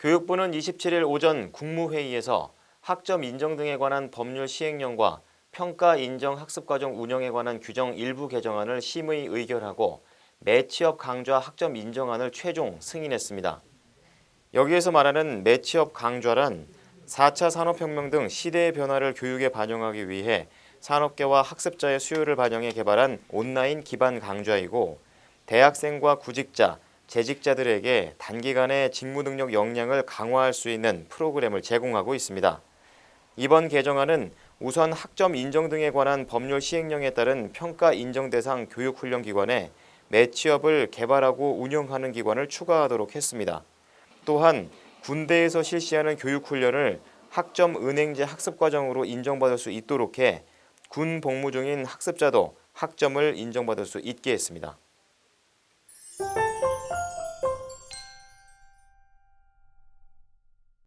교육부는 27일 오전 국무회의에서 학점 인정 등에 관한 법률 시행령과 평가 인정 학습과정 운영에 관한 규정 일부 개정안을 심의 의결하고 매취업 강좌 학점 인정안을 최종 승인했습니다. 여기에서 말하는 매취업 강좌란 4차 산업혁명 등 시대의 변화를 교육에 반영하기 위해 산업계와 학습자의 수요를 반영해 개발한 온라인 기반 강좌이고 대학생과 구직자, 재직자들에게 단기간에 직무 능력 역량을 강화할 수 있는 프로그램을 제공하고 있습니다. 이번 개정안은 우선 학점 인정 등에 관한 법률 시행령에 따른 평가 인정 대상 교육 훈련 기관에 매취업을 개발하고 운영하는 기관을 추가하도록 했습니다. 또한 군대에서 실시하는 교육 훈련을 학점 은행제 학습 과정으로 인정받을 수 있도록 해 군 복무 중인 학습자도 학점을 인정받을 수 있게 했습니다.